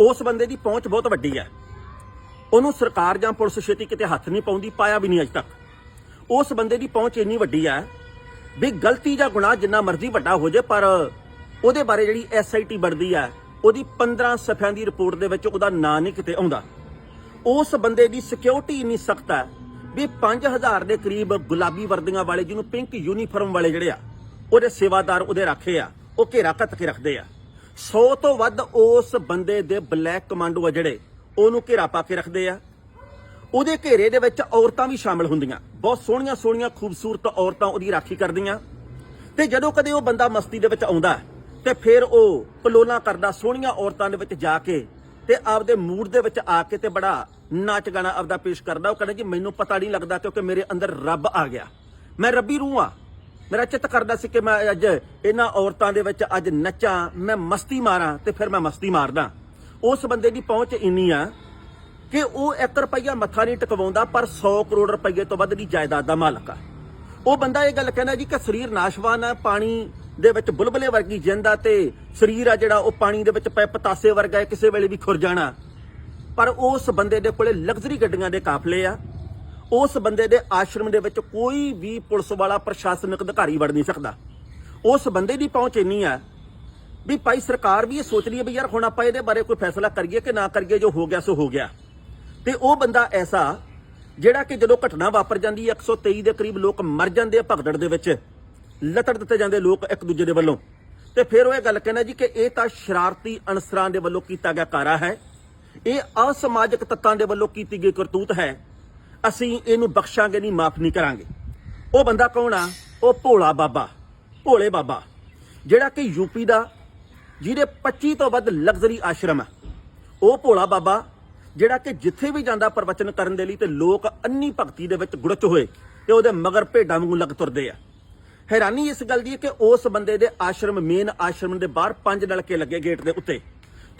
ਉਸ ਬੰਦੇ ਦੀ ਪਹੁੰਚ ਬਹੁਤ ਵੱਡੀ ਹੈ। ਉਹਨੂੰ ਸਰਕਾਰ ਜਾਂ ਪੁਲਿਸ ਛੇਤੀ ਕਿਤੇ ਹੱਥ ਨਹੀਂ ਪਾਉਂਦੀ, ਪਾਇਆ ਵੀ ਨਹੀਂ ਅਜੇ ਤੱਕ। ਉਸ ਬੰਦੇ ਦੀ ਪਹੁੰਚ ਇੰਨੀ ਵੱਡੀ ਹੈ ਵੀ ਗਲਤੀ ਜਾਂ ਗੁਨਾਹ ਜਿੰਨਾ ਮਰਜ਼ੀ ਵੱਡਾ ਹੋ ਜੇ ਪਰ ਉਹਦੇ ਬਾਰੇ ਜਿਹੜੀ ਐਸਆਈਟੀ ਬਣਦੀ ਹੈ, ਉਹਦੀ 15 ਸਫ਼ਿਆਂ ਦੀ ਰਿਪੋਰਟ ਦੇ ਵਿੱਚ ਉਹਦਾ ਨਾਂ ਨਹੀਂ ਕਿਤੇ ਆਉਂਦਾ। ਉਸ ਬੰਦੇ ਦੀ ਸਿਕਿਉਰਿਟੀ ਇੰਨੀ ਸਖਤ ਹੈ ਵੀ 5000 ਦੇ ਕਰੀਬ ਗੁਲਾਬੀ ਵਰਦੀਆਂ ਵਾਲੇ ਜਿਹਨੂੰ ਪਿੰਕ ਯੂਨੀਫਾਰਮ ਵਾਲੇ ਜਿਹੜੇ ਆ, ਉਹਦੇ ਸੇਵਾਦਾਰ ਉਹਦੇ ਰੱਖੇ ਆ, ਉਹ ਘੇਰਾ ਕੱਤ ਕੇ ਰੱਖਦੇ ਆ। 100 ਤੋਂ ਵੱਧ ਉਸ ਬੰਦੇ ਦੇ ਬਲੈਕ ਕਮਾਂਡੋ ਆ ਜਿਹੜੇ, ਉਹਨੂੰ ਘੇਰਾ ਪਾ ਕੇ ਰੱਖਦੇ ਆ। ਉਹਦੇ ਘੇਰੇ ਦੇ ਵਿੱਚ ਔਰਤਾਂ ਵੀ ਸ਼ਾਮਲ ਹੁੰਦੀਆਂ। ਬਹੁਤ ਸੋਹਣੀਆਂ ਸੋਹਣੀਆਂ, ਖੂਬਸੂਰਤ ਔਰਤਾਂ ਉਹਦੀ ਰਾਖੀ ਕਰਦੀਆਂ। ਤੇ ਜਦੋਂ ਕਦੇ ਉਹ ਬੰਦਾ ਮਸਤੀ ਦੇ ਵਿੱਚ ਆਉਂਦਾ, ਤੇ ਫਿਰ ਉਹ ਕਲੋਲਾਂ ਕਰਦਾ, ਸੋਹਣੀਆਂ ਔਰਤਾਂ ਦੇ ਵਿੱਚ ਜਾ ਕੇ ਤੇ ਆਪਦੇ ਮੂਡ ਦੇ ਵਿੱਚ ਆ ਕੇ ਤੇ ਬੜਾ ਨਾਚ ਗਾਣਾ ਆਪਦਾ ਪੇਸ਼ ਕਰਦਾ। ਉਹ ਕਹਿੰਦਾ ਜੀ, ਮੈਨੂੰ ਪਤਾ ਨਹੀਂ ਲੱਗਦਾ ਕਿਉਂਕਿ ਮੇਰੇ ਅੰਦਰ ਰੱਬ ਆ ਗਿਆ। ਮੈਂ ਰੱਬੀ ਰੂਹ। ਆ ਮੇਰਾ ਚਿੱਤ ਕਰਦਾ ਸੀ ਕਿ ਮੈਂ ਅੱਜ ਇਹਨਾਂ ਔਰਤਾਂ ਦੇ ਵਿੱਚ ਅੱਜ ਨੱਚਾਂ, ਮੈਂ ਮਸਤੀ ਮਾਰਾਂ ਤੇ ਫਿਰ ਮੈਂ ਮਸਤੀ ਮਾਰਦਾ। ਉਸ ਬੰਦੇ ਦੀ ਪਹੁੰਚ ਇੰਨੀ ਆ ਕਿ ਉਹ 1 ਰੁਪਈਆ ਮੱਥਾ ਨਹੀਂ ਟਕਵਾਉਂਦਾ, ਪਰ 100 ਕਰੋੜ ਰੁਪਈਏ ਤੋਂ ਵੱਧ ਦੀ ਜਾਇਦਾਦ ਦਾ ਮਾਲਕ ਆ। ਉਹ ਬੰਦਾ ਇਹ ਗੱਲ ਕਹਿੰਦਾ ਜੀ ਕਿ ਸਰੀਰ ਨਾਸ਼ਵਾਨ ਆ, ਪਾਣੀ ਦੇ ਵਿੱਚ ਬੁਲਬਲੇ ਵਰਗੀ ਜਿੰਦ ਆ ਤੇ ਸਰੀਰ ਆ ਜਿਹੜਾ ਉਹ ਪਾਣੀ ਦੇ ਵਿੱਚ ਪੈ ਪਤਾਸੇ ਵਰਗਾ ਕਿਸੇ ਵੇਲੇ ਵੀ ਖੁਰ ਜਾਣਾ। ਪਰ ਉਸ ਬੰਦੇ ਦੇ ਕੋਲੇ ਲਗਜ਼ਰੀ ਗੱਡੀਆਂ ਦੇ ਕਾਫਲੇ ਆ। ਉਸ ਬੰਦੇ ਦੇ ਆਸ਼ਰਮ ਦੇ ਵਿੱਚ ਕੋਈ ਵੀ ਪੁਲਿਸ ਵਾਲਾ ਪ੍ਰਸ਼ਾਸਨਿਕ ਅਧਿਕਾਰੀ ਵੜ ਨਹੀਂ ਸਕਦਾ। ਉਸ ਬੰਦੇ ਦੀ ਪਹੁੰਚ ਇੰਨੀ ਆ ਵੀ ਭਾਈ ਸਰਕਾਰ ਵੀ ਇਹ ਸੋਚ ਰਹੀ ਹੈ ਵੀ ਯਾਰ ਹੁਣ ਆਪਾਂ ਇਹਦੇ ਬਾਰੇ ਕੋਈ ਫੈਸਲਾ ਕਰੀਏ ਕਿ ਨਾ ਕਰੀਏ, ਜੋ ਹੋ ਗਿਆ ਸੋ ਹੋ ਗਿਆ। ਤੇ ਉਹ ਬੰਦਾ ਐਸਾ ਜਿਹੜਾ ਕਿ ਜਦੋਂ ਘਟਨਾ ਵਾਪਰ ਜਾਂਦੀ ਹੈ 123 ਦੇ ਕਰੀਬ ਲੋਕ ਮਰ ਜਾਂਦੇ ਆ ਭਗਦੜ ਦੇ ਵਿੱਚ, ਲਤੜ ਦਿੱਤੇ ਜਾਂਦੇ ਲੋਕ ਇੱਕ ਦੂਜੇ ਦੇ ਵੱਲੋਂ। ਤੇ ਫਿਰ ਉਹ ਇਹ ਗੱਲ ਕਹਿੰਦਾ ਜੀ ਕਿ ਇਹ ਤਾਂ ਸ਼ਰਾਰਤੀ ਅਨਸਰਾਂ ਦੇ ਵੱਲੋਂ ਕੀਤਾ ਗਿਆ ਕਾਰਾ ਹੈ। ਇਹ ਅਸਮਾਜਿਕ ਤੱਤਾਂ ਦੇ ਵੱਲੋਂ ਕੀਤੀ ਗਈ ਕਰਤੂਤ ਹੈ। ਅਸੀਂ ਇਹਨੂੰ ਬਖਸ਼ਾਂਗੇ ਨਹੀਂ, ਮਾਫ ਨਹੀਂ ਕਰਾਂਗੇ। ਉਹ ਬੰਦਾ ਕੌਣ ਆ? ਉਹ ਭੋਲਾ ਬਾਬਾ, ਭੋਲੇ ਬਾਬਾ, ਜਿਹੜਾ ਕਿ ਯੂਪੀ ਦਾ, ਜਿਹਦੇ 25 ਤੋਂ ਵੱਧ ਲਗਜ਼ਰੀ ਆਸ਼ਰਮ ਆ। ਉਹ ਭੋਲਾ ਬਾਬਾ, ਜਿਹੜਾ ਕਿ ਜਿੱਥੇ ਵੀ ਜਾਂਦਾ ਪ੍ਰਵਚਨ ਕਰਨ ਦੇ ਲਈ ਤੇ ਲੋਕ ਅੰਨੀ ਭਗਤੀ ਦੇ ਵਿੱਚ ਗੁੜਚ ਹੋਏ ਤੇ ਉਹਦੇ ਮਗਰ ਭੇਡਾਂ ਵਾਂਗੂ ਲੱਗ ਤੁਰਦੇ ਆ। ਹੈਰਾਨੀ ਇਸ ਗੱਲ ਦੀ ਹੈ ਕਿ ਉਸ ਬੰਦੇ ਦੇ ਆਸ਼ਰਮ, ਮੇਨ ਆਸ਼ਰਮ ਦੇ ਬਾਹਰ ਪੰਜ ਨਲਕੇ ਲੱਗੇ ਗੇਟ ਦੇ ਉੱਤੇ।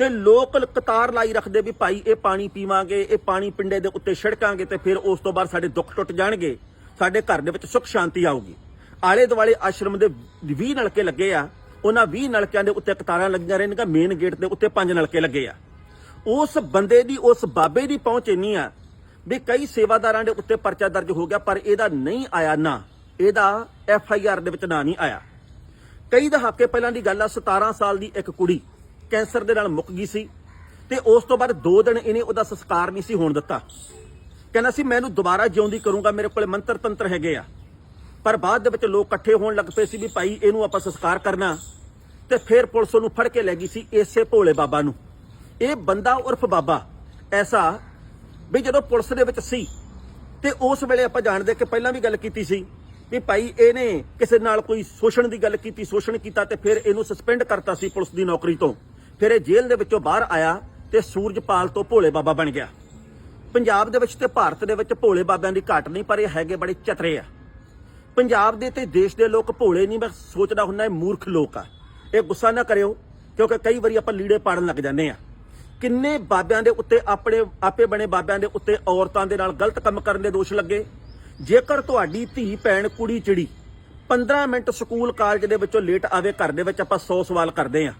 ਤੇ ਲੋਕ ਕਤਾਰ ਲਾਈ ਰੱਖਦੇ ਵੀ ਭਾਈ ਇਹ ਪਾਣੀ ਪੀਵਾਂਗੇ, ਇਹ ਪਾਣੀ ਪਿੰਡੇ ਦੇ ਉੱਤੇ ਛਿੜਕਾਂਗੇ ਤੇ ਫਿਰ ਉਸ ਤੋਂ ਬਾਅਦ ਸਾਡੇ ਦੁੱਖ ਟੁੱਟ ਜਾਣਗੇ, ਸਾਡੇ ਘਰ ਦੇ ਵਿੱਚ ਸੁੱਖ ਸ਼ਾਂਤੀ ਆਊਗੀ। ਆਲੇ ਦੁਆਲੇ ਆਸ਼ਰਮ ਦੇ 20 ਨਲਕੇ ਲੱਗੇ ਆ, ਉਹਨਾਂ 20 ਨਲਕਿਆਂ ਦੇ ਉੱਤੇ ਕਤਾਰਾਂ ਲੱਗੀਆਂ ਰਹਿਣਗੀਆਂ ਮੇਨ ਗੇਟ ਦੇ ਉੱਤੇ ਪੰਜ ਨਲਕੇ ਲੱਗੇ ਆ। ਉਸ ਬੰਦੇ ਦੀ, ਉਸ ਬਾਬੇ ਦੀ ਪਹੁੰਚ ਇੰਨੀ ਆ ਵੀ ਕਈ ਸੇਵਾਦਾਰਾਂ ਦੇ ਉੱਤੇ ਪਰਚਾ ਦਰਜ ਹੋ ਗਿਆ, ਪਰ ਇਹਦਾ ਨਹੀਂ ਆਇਆ ਨਾ, ਇਹਦਾ ਐਫ ਆਈ ਆਰ ਦੇ ਵਿੱਚ ਨਾ ਨਹੀਂ ਆਇਆ। ਕਈ ਦਹਾਕੇ ਪਹਿਲਾਂ ਦੀ ਗੱਲ ਆ 17 ਸਾਲ ਦੀ ਇੱਕ ਕੁੜੀ ਕੈਂਸਰ ਦੇ ਨਾਲ ਮੁੱਕ ਗਈ ਸੀ ਤੇ ਉਸ ਤੋਂ ਬਾਅਦ 2 ਦਿਨ ਇਹਨੇ ਉਹਦਾ ਸੰਸਕਾਰ ਨਹੀਂ ਸੀ ਹੋਣ ਦਿੱਤਾ। ਕਹਿੰਦਾ ਸੀ ਮੈਂ ਇਹਨੂੰ ਦੁਬਾਰਾ ਜਿਉਂਦੀ ਕਰੂੰਗਾ, ਮੇਰੇ ਕੋਲ ਮੰਤਰ ਤੰਤਰ ਹੈਗੇ ਆ। ਪਰ ਬਾਅਦ ਦੇ ਵਿੱਚ ਲੋਕ ਇਕੱਠੇ ਹੋਣ ਲੱਗ ਪਏ ਸੀ ਵੀ ਭਾਈ ਇਹਨੂੰ ਆਪਾਂ ਸੰਸਕਾਰ ਕਰਨਾ। ਤੇ ਫਿਰ ਪੁਲਿਸ ਉਹਨੂੰ ਫੜ ਕੇ ਲੈ ਗਈ ਸੀ ਇਸੇ ਭੋਲੇ ਬਾਬਾ ਨੂੰ। ਇਹ ਬੰਦਾ ਉਰਫ ਬਾਬਾ ਐਸਾ ਵੀ ਜਦੋਂ ਪੁਲਿਸ ਦੇ ਵਿੱਚ ਸੀ ਤੇ ਉਸ ਵੇਲੇ ਆਪਾਂ ਜਾਣਦੇ ਕਿ ਪਹਿਲਾਂ ਵੀ ਗੱਲ ਕੀਤੀ ਸੀ ਵੀ ਭਾਈ ਇਹਨੇ ਕਿਸੇ ਨਾਲ ਕੋਈ ਸ਼ੋਸ਼ਣ ਦੀ ਗੱਲ ਕੀਤੀ, ਸ਼ੋਸ਼ਣ ਕੀਤਾ ਤੇ ਫਿਰ ਇਹਨੂੰ ਸਸਪੈਂਡ ਕਰਤਾ ਸੀ ਪੁਲਿਸ ਦੀ ਨੌਕਰੀ ਤੋਂ। ਫਿਰ ਇਹ ਜੇਲ੍ਹ ਦੇ ਵਿੱਚੋਂ ਬਾਹਰ ਆਇਆ ਤੇ ਸੂਰਜਪਾਲ ਤੋਂ ਭੋਲੇ ਬਾਬਾ ਬਣ ਗਿਆ। ਪੰਜਾਬ ਦੇ ਵਿੱਚ ਤੇ ਭਾਰਤ ਦੇ ਵਿੱਚ ਭੋਲੇ ਬਾਬਿਆਂ ਦੀ ਘਾਟ ਨਹੀਂ, ਪਰ ਇਹ ਹੈਗੇ ਬੜੇ ਚਤਰੇ ਆ। ਪੰਜਾਬ ਦੇ ਤੇ ਦੇਸ਼ ਦੇ ਲੋਕ ਭੋਲੇ ਨਹੀਂ, ਮੈਂ ਸੋਚਦਾ ਹੁੰਦਾ ਇਹ ਮੂਰਖ ਲੋਕ ਆ। ਇਹ ਗੁੱਸਾ ਨਾ ਕਰਿਓ, ਕਿਉਂਕਿ ਕਈ ਵਾਰੀ ਆਪਾਂ ਲੀੜੇ ਪਾੜਨ ਲੱਗ ਜਾਂਦੇ ਆ। ਕਿੰਨੇ ਬਾਬਿਆਂ ਦੇ ਉੱਤੇ ਆਪਣੇ, ਆਪੇ ਬਣੇ ਬਾਬਿਆਂ ਦੇ ਉੱਤੇ ਔਰਤਾਂ ਦੇ ਨਾਲ ਗਲਤ ਕੰਮ ਕਰਨ ਦੇ ਦੋਸ਼ ਲੱਗੇ। ਜੇਕਰ ਤੁਹਾਡੀ ਧੀ, ਭੈਣ, ਕੁੜੀ, ਚਿੜੀ 15 ਮਿੰਟ ਸਕੂਲ, ਕਾਲਜ ਦੇ ਵਿੱਚੋਂ ਲੇਟ ਆਵੇ, ਘਰ ਦੇ ਵਿੱਚ ਆਪਾਂ 100 ਸਵਾਲ ਕਰਦੇ ਆ।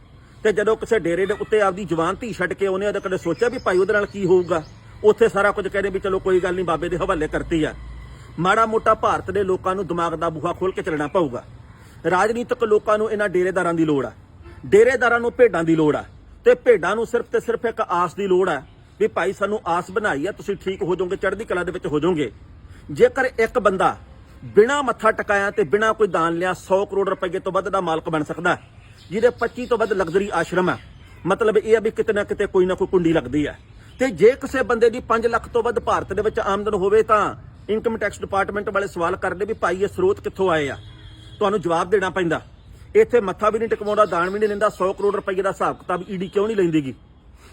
ਤੇ ਜਦੋਂ ਕਿਸੇ ਡੇਰੇ ਦੇ ਉੱਤੇ ਆਪਦੀ ਜਵਾਨ ਧੀ ਛੱਡ ਕੇ ਉਹਨੇ ਉਹਦੇ ਕਦੇ ਸੋਚਿਆ ਵੀ ਭਾਈ ਉਹਦੇ ਨਾਲ ਕੀ ਹੋਊਗਾ? ਉੱਥੇ ਸਾਰਾ ਕੁਝ ਕਹਿੰਦੇ ਵੀ ਚਲੋ ਕੋਈ ਗੱਲ ਨਹੀਂ ਬਾਬੇ ਦੇ ਹਵਾਲੇ ਕਰਤੀ ਆ। ਮਾੜਾ ਮੋਟਾ ਭਾਰਤ ਦੇ ਲੋਕਾਂ ਨੂੰ ਦਿਮਾਗ ਦਾ ਬੂਹਾ ਖੋਲ ਕੇ ਚੱਲਣਾ ਪਊਗਾ। ਰਾਜਨੀਤਿਕ ਲੋਕਾਂ ਨੂੰ ਇਹਨਾਂ ਡੇਰੇਦਾਰਾਂ ਦੀ ਲੋੜ ਆ। ਡੇਰੇਦਾਰਾਂ ਨੂੰ ਭੇਡਾਂ ਦੀ ਲੋੜ ਆ। ਤੇ ਭੇਡਾਂ ਨੂੰ ਸਿਰਫ ਤੇ ਸਿਰਫ ਇੱਕ ਆਸ ਦੀ ਲੋੜ ਆ ਵੀ ਭਾਈ ਸਾਨੂੰ ਆਸ ਬਣਾਈ ਆ ਤੁਸੀਂ ਠੀਕ ਹੋ ਜਾਓਗੇ ਚੜ੍ਹਦੀ ਕਲਾ ਦੇ ਵਿੱਚ ਹੋ ਜਾਓਗੇ। ਜੇਕਰ ਇੱਕ ਬੰਦਾ ਬਿਨਾ ਮੱਥਾ ਟਕਾਇਆ ਤੇ ਬਿਨਾ ਕੋਈ ਦਾਨ ਲਿਆ 100 ਕਰੋੜ ਰੁਪਏ ਤੋਂ ਵੱਧ ਦਾ ਮਾਲਕ ਬਣ ਸਕਦਾ। ਹੈ, ਜਿਹਦੇ 25 ਤੋਂ ਵੱਧ ਲਗਜ਼ਰੀ ਆਸ਼ਰਮ ਆ ਮਤਲਬ ਇਹ ਆ ਵੀ ਕਿਤੇ ਨਾ ਕਿਤੇ ਕੋਈ ਨਾ ਕੋਈ ਕੁੰਡੀ ਲੱਗਦੀ ਹੈ। ਤੇ ਜੇ ਕਿਸੇ ਬੰਦੇ ਦੀ 5 ਲੱਖ ਤੋਂ ਵੱਧ ਭਾਰਤ ਦੇ ਵਿੱਚ ਆਮਦਨ ਹੋਵੇ ਤਾਂ ਇਨਕਮ ਟੈਕਸ ਡਿਪਾਰਟਮੈਂਟ ਵਾਲੇ ਸਵਾਲ ਕਰਦੇ ਵੀ ਭਾਈ, ਇਹ ਸਰੋਤ ਕਿੱਥੋਂ ਆਏ ਆ? ਤੁਹਾਨੂੰ ਜਵਾਬ ਦੇਣਾ ਪੈਂਦਾ। ਇੱਥੇ ਮੱਥਾ ਵੀ ਨਹੀਂ ਟਕਵਾਉਂਦਾ, ਦਾਨ ਵੀ ਨਹੀਂ ਲੈਂਦਾ 100 ਕਰੋੜ ਰੁਪਏ ਦਾ ਹਿਸਾਬ ਕਿਤਾਬ ਈਡੀ ਕਿਉਂ ਨਹੀਂ ਲੈਂਦੀਗੀ?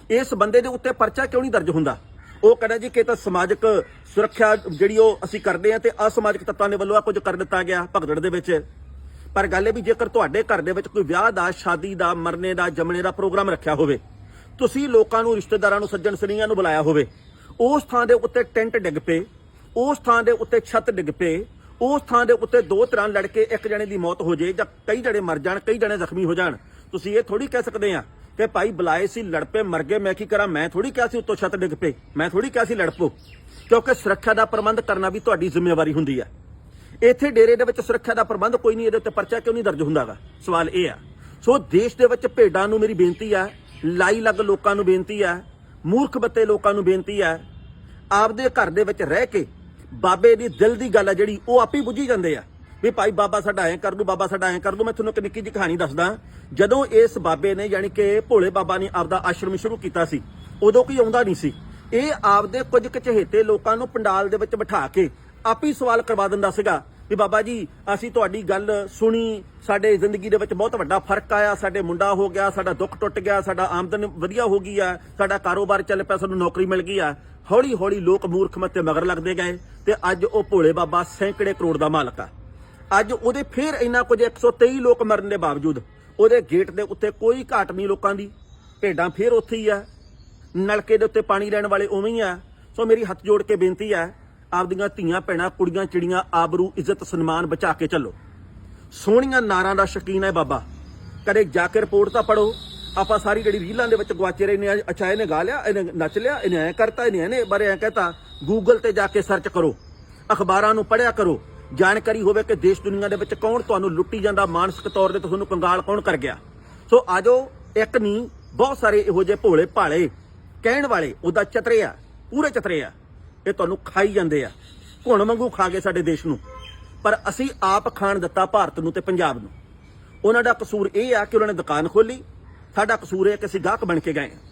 ਇਸ ਬੰਦੇ ਦੇ ਉੱਤੇ ਪਰਚਾ ਕਿਉਂ ਨਹੀਂ ਦਰਜ ਹੁੰਦਾ? ਉਹ ਕਹਿੰਦਾ ਜੀ ਕਿ ਤਾਂ ਸਮਾਜਿਕ ਸੁਰੱਖਿਆ ਜਿਹੜੀ ਉਹ ਅਸੀਂ ਕਰਦੇ ਆ ਤੇ ਅਸਮਾਜਿਕ ਤੱਤਾਂ ਦੇ ਵੱਲੋਂ ਆ ਕੁਝ ਕਰ ਦਿੱਤਾ ਗਿਆ ਭਗਦੜ ਦੇ ਵਿੱਚ। ਪਰ ਗੱਲ ਇਹ ਵੀ ਜੇਕਰ ਤੁਹਾਡੇ ਘਰ ਦੇ ਵਿੱਚ ਕੋਈ ਵਿਆਹ ਦਾ, ਸ਼ਾਦੀ ਦਾ, ਮਰਨੇ ਦਾ, ਜੰਮਣੇ ਦਾ ਪ੍ਰੋਗਰਾਮ ਰੱਖਿਆ ਹੋਵੇ, ਤੁਸੀਂ ਲੋਕਾਂ ਨੂੰ, ਰਿਸ਼ਤੇਦਾਰਾਂ ਨੂੰ, ਸੱਜਣ ਸਨੀਆਂ ਨੂੰ ਬੁਲਾਇਆ ਹੋਵੇ, ਉਸ ਥਾਂ ਦੇ ਉੱਤੇ ਟੈਂਟ ਡਿੱਗ ਪਏ, ਉਸ ਥਾਂ ਦੇ ਉੱਤੇ ਛੱਤ ਡਿੱਗ ਪਏ, ਉਸ ਥਾਂ ਦੇ ਉੱਤੇ ਦੋ ਤਰ੍ਹਾਂ ਲੜ ਕੇ ਇੱਕ ਜਣੇ ਦੀ ਮੌਤ ਹੋ ਜੇ ਜਾਂ ਕਈ ਜਣੇ ਮਰ ਜਾਣ, ਕਈ ਜਣੇ ਜ਼ਖਮੀ ਹੋ ਜਾਣ, ਤੁਸੀਂ ਇਹ ਥੋੜੀ ਕਹਿ ਸਕਦੇ ਆ ਕਿ ਭਾਈ ਬੁਲਾਏ ਸੀ, ਲੜ ਪਏ, ਮਰ ਗਏ, ਮੈਂ ਕੀ ਕਰਾਂ? ਮੈਂ ਥੋੜੀ ਕਿਹਾ ਸੀ ਉੱਤੋਂ ਛੱਤ ਡਿੱਗ ਪਏ, ਮੈਂ ਥੋੜੀ ਕਿਹਾ ਸੀ ਲੜ ਪਓ, ਕਿਉਂਕਿ ਸੁਰੱਖਿਆ ਦਾ ਪ੍ਰਬੰਧ ਕਰਨਾ ਵੀ ਤੁਹਾਡੀ ਜ਼ਿੰਮੇਵਾਰੀ ਹੁੰਦੀ ਹੈ ਇੱਥੇ ਡੇਰੇ ਦੇ ਵਿੱਚ ਸੁਰੱਖਿਆ ਦਾ ਪ੍ਰਬੰਧ ਕੋਈ ਨਹੀਂ, ਇਹਦੇ ਉੱਤੇ ਪਰਚਾ ਕਿਉਂ ਨਹੀਂ ਦਰਜ ਹੁੰਦਾਗਾ? ਸਵਾਲ ਇਹ ਆ। ਸੋ ਦੇਸ਼ ਦੇ ਵਿੱਚ ਭੇਡਾਂ ਨੂੰ ਮੇਰੀ ਬੇਨਤੀ ਹੈ ਲਾਈ ਲੱਗ ਲੋਕਾਂ ਨੂੰ ਬੇਨਤੀ ਹੈ ਮੂਰਖ ਬੱਤੇ ਲੋਕਾਂ ਨੂੰ ਬੇਨਤੀ ਹੈ ਆਪਦੇ ਘਰ ਦੇ ਵਿੱਚ ਰਹਿ ਕੇ ਬਾਬੇ ਦੀ ਦਿਲ ਦੀ ਗੱਲ ਹੈ ਜਿਹੜੀ, ਉਹ ਆਪੇ ਬੁੱਝੀ ਜਾਂਦੇ ਆ। ਵੀ ਭਾਈ ਬਾਬਾ ਸਾਡਾ ਐਂ ਕਰ ਦੂ, ਬਾਬਾ ਸਾਡਾ ਐਂ ਕਰ ਦੂ, ਮੈਂ ਤੁਹਾਨੂੰ ਇੱਕ ਨਿੱਕੀ ਜਿਹੀ ਕਹਾਣੀ ਦੱਸਦਾ। ਜਦੋਂ ਇਸ ਬਾਬੇ ਨੇ ਯਾਨੀ ਕਿ ਭੋਲੇ ਬਾਬਾ ਨੇ ਆਪਦਾ ਆਸ਼ਰਮ ਸ਼ੁਰੂ ਕੀਤਾ ਸੀ, ਉਦੋਂ ਕੋਈ ਆਉਂਦਾ ਨਹੀਂ ਸੀ। ਇਹ ਆਪਦੇ ਕੁਝ ਕਚਹੇਤੇ ਲੋਕਾਂ ਨੂੰ ਪੰਡਾਲ ਦੇ ਵਿੱਚ ਬਿਠਾ ਕੇ ਆਪੇ ਹੀ ਸਵਾਲ ਕਰਵਾ ਦਿੰਦਾ ਸੀਗਾ ਵੀ ਬਾਬਾ ਜੀ, ਅਸੀਂ ਤੁਹਾਡੀ ਗੱਲ ਸੁਣੀ, ਸਾਡੇ ਜ਼ਿੰਦਗੀ ਦੇ ਵਿੱਚ ਬਹੁਤ ਵੱਡਾ ਫ਼ਰਕ ਆਇਆ, ਸਾਡੇ ਮੁੰਡਾ ਹੋ ਗਿਆ, ਸਾਡਾ ਦੁੱਖ ਟੁੱਟ ਗਿਆ, ਸਾਡਾ ਆਮਦਨ ਵਧੀਆ ਹੋ ਗਈ ਆ, ਸਾਡਾ ਕਾਰੋਬਾਰ ਚੱਲ ਪਿਆ, ਸਾਨੂੰ ਨੌਕਰੀ ਮਿਲ ਗਈ ਆ। ਹੌਲੀ ਹੌਲੀ ਲੋਕ ਮੂਰਖ ਮੱਤੇ ਮਗਰ ਲੱਗਦੇ ਗਏ ਤੇ ਅੱਜ ਉਹ ਭੋਲੇ ਬਾਬਾ ਸੈਂਕੜੇ ਕਰੋੜ ਦਾ ਮਾਲਕ ਆ। ਅੱਜ ਉਹਦੇ ਫੇਰ ਇੰਨਾ ਕੁਝ 123 ਲੋਕ ਮਰਨ ਦੇ ਬਾਵਜੂਦ ਉਹਦੇ ਗੇਟ ਦੇ ਉੱਤੇ ਕੋਈ ਘਾਟ ਨਹੀਂ ਲੋਕਾਂ ਦੀ, ਭੇਡਾਂ ਫੇਰ ਉੱਥੇ ਹੀ ਆ। ਨਲਕੇ ਦੇ ਉੱਤੇ ਪਾਣੀ ਲੈਣ ਵਾਲੇ ਉਵੇਂ ਹੀ ਆ। ਸੋ ਮੇਰੀ ਹੱਥ ਜੋੜ ਕੇ ਬੇਨਤੀ ਹੈ ਆਪਦੀਆਂ ਧੀਆਂ, ਭੈਣਾਂ, ਕੁੜੀਆਂ, ਚਿੜੀਆਂ, ਆਬਰੂ, ਇੱਜ਼ਤ, ਸਨਮਾਨ ਬਚਾ ਕੇ ਚੱਲੋ। ਸੋਹਣੀਆਂ ਨਾਰਾਂ ਦਾ ਸ਼ਕੀਨ ਹੈ ਬਾਬਾ। ਕਦੇ ਜਾ ਕੇ ਰਿਪੋਰਟ ਤਾਂ ਪੜੋ ਆਪਾਂ ਸਾਰੀ ਜਿਹੜੀ ਰੀਲਾਂ ਦੇ ਵਿੱਚ ਗਵਾਚੇ ਰਹੇ ਨੇ ਅੱਛਾ, ਇਹਨੇ ਗਾ ਲਿਆ, ਇਹਨੇ ਨੱਚ ਲਿਆ, ਇਹਨੇ ਐ ਕਰਤਾ, ਇਹਨੇ ਇਹਨੇ ਬਾਰੇ ਐ ਕਹਤਾ। ਗੂਗਲ ਤੇ ਜਾ ਕੇ ਸਰਚ ਕਰੋ। ਅਖਬਾਰਾਂ ਨੂੰ ਪੜ੍ਹਿਆ ਕਰੋ। ਜਾਣਕਾਰੀ ਹੋਵੇ ਕਿ ਦੇਸ਼ ਦੁਨੀਆ ਦੇ ਵਿੱਚ ਕੌਣ ਤੁਹਾਨੂੰ ਲੁੱਟੀ ਜਾਂਦਾ, ਮਾਨਸਿਕ ਤੌਰ ਤੇ ਤੁਹਾਨੂੰ ਕੰਗਾਲ ਕੌਣ ਕਰ ਗਿਆ। ਸੋ ਆਜੋ ਇੱਕ ਨਹੀਂ ਬਹੁਤ ਸਾਰੇ ਇਹੋ ਜਿਹੇ ਭੋਲੇ ਭਾਲੇ ਕਹਿਣ ਵਾਲੇ, ਉਹਦਾ ਚਤਰੇ ਆ, ਪੂਰੇ ਚਤਰੇ ਆ। ਇਹ ਤੁਹਾਨੂੰ ਖਾਈ ਜਾਂਦੇ ਆ। ਘੁਣ ਵਾਂਗੂ ਖਾ ਗਏ ਸਾਡੇ ਦੇਸ਼ ਨੂੰ। ਪਰ ਅਸੀਂ ਆਪ ਖਾਣ ਦਿੱਤਾ ਭਾਰਤ ਨੂੰ ਤੇ ਪੰਜਾਬ ਨੂੰ। ਉਹਨਾਂ ਦਾ ਕਸੂਰ ਇਹ ਆ ਕਿ ਉਹਨਾਂ ਨੇ ਦੁਕਾਨ ਖੋਲੀ ਸਾਡਾ ਕਸੂਰ ਇਹ ਕਿ ਅਸੀਂ ਗਾਹਕ ਬਣ ਕੇ ਗਏ। ਹਾਂ